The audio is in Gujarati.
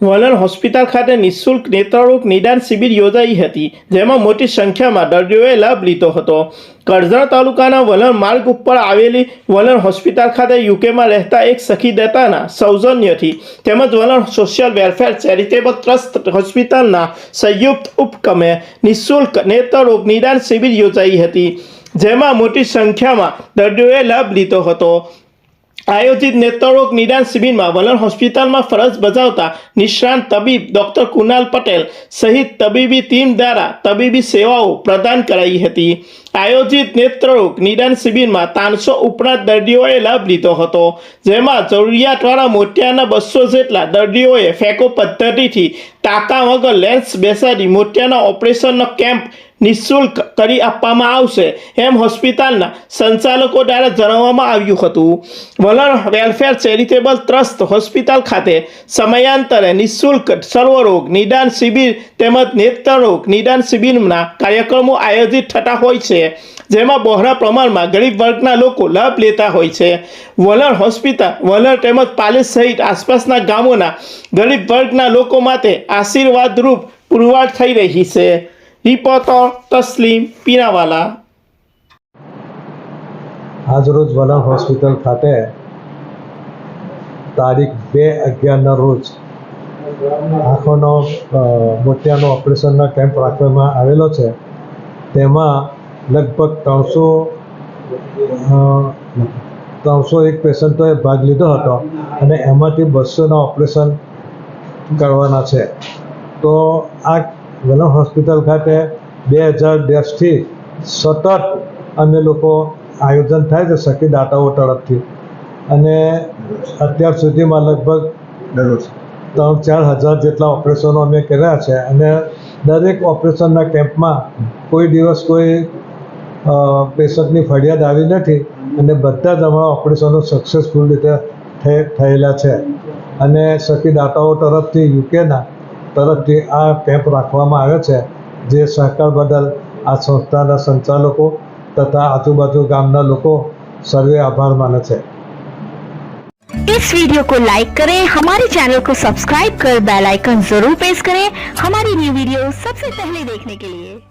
વલણ હોસ્પિટલ ખાતે નિઃશુલ્ક નેત્રરોગ નિદાન શિબિર યોજાઈ હતી, જેમાં મોટી સંખ્યામાં દર્દીઓએ લાભ લીધો હતો. કરજણ તાલુકાના વલણ માર્ગ ઉપર આવેલી વલણ હોસ્પિટલ ખાતે યુકેમાં રહેતા એક સખી દેતાના સૌજન્યથી તેમજ વલણ સોશિયલ વેલફેર ચેરિટેબલ ટ્રસ્ટ હોસ્પિટલના સંયુક્ત ઉપક્રમે નિઃશુલ્ક નેત્રરોગ નિદાન શિબિર યોજાઈ હતી, જેમાં મોટી સંખ્યામાં દર્દીઓએ લાભ લીધો હતો. આયોજિત નેત્રરોગ નિદાન શિબિરમાં વલણ હોસ્પિટલમાં ફરજ બજાવતા નિષ્ણાંત તબીબ ડોક્ટર કુનાલ પટેલ સહિત તબીબી ટીમ દ્વારા તબીબી સેવાઓ પ્રદાન કરાઈ હતી. આયોજિત નેત્રરોગ નિદાન શિબિરમાં ત્રણસો ઉપરાંત દર્દીઓએ લાભ લીધો હતો, જેમાં જરૂરિયાતવાળા મોતિયાના બસો જેટલા દર્દીઓએ ફેકો પદ્ધતિથી ટાંકા વગર લેન્સ બેસાડી મોતિયાના ઓપરેશનનો કેમ્પ નિઃશુલ્ક કરી આપવામાં આવશે એમ હોસ્પિટલના સંચાલકો દ્વારા જણાવવામાં આવ્યું હતું. વલણ વેલફેર ચેરિટેબલ ટ્રસ્ટ હોસ્પિટલ ખાતે સમયાંતરે નિઃશુલ્ક સર્વરોગ નિદાન શિબિર તેમજ નેત્રરોગ નિદાન શિબિરના કાર્યક્રમો આયોજિત થતા હોય છે, જેમાં બહોળા પ્રમાણમાં ગરીબ વર્ગના લોકો લાભ લેતા હોય છે. વલણ હોસ્પિટલ, વલણ તેમજ પાલેસ સહિત આસપાસના ગામોના ગરીબ વર્ગના લોકો માટે આશીર્વાદરૂપ પુરવાર થઈ રહી છે. રિપોર્ટર તસ્લીમ પીરાવાલા આજરોજ વલમ હોસ્પિટલ ખાતે તારીખ બે અગિયારના રોજ આંખોનો મોતિયાનો ઓપરેશનનો કેમ્પ રાખવામાં આવેલો છે. તેમાં લગભગ ત્રણસો ત્રણસો એક પેશન્ટોએ ભાગ લીધો હતો અને એમાંથી બસોના ઓપરેશન કરવાના છે. તો આ વલણ હોસ્પિટલ ખાતે બે હજાર દસથી સતત અમે લોકો આયોજન થાય છે સખી દાતાઓ તરફથી. અને અત્યાર સુધીમાં લગભગ દરરોજ ત્રણ ચાર હજાર જેટલા ઓપરેશનો અમે કર્યા છે અને દરેક ઓપરેશનના કેમ્પમાં કોઈ દિવસ કોઈ પેશન્ટની ફરિયાદ આવી નથી અને બધા જ અમારા ઓપરેશનો સક્સેસફુલ રીતે થયેલા છે. અને સખી દાતાઓ તરફથી યુકેના તરફથી આ કેમ્પ રાખવામાં આવે છે જે સહકાર બદલ આ સંસ્થાના સંચાલકો તથા આજુબાજુ ગામના લોકો સર્વે આભાર માને છે इस वीडियो को लाइक करें हमारे चैनल को सब्सक्राइब कर बेल आइकन जरूर प्रेस करें हमारी न्यू वीडियो सबसे पहले देखने के लिए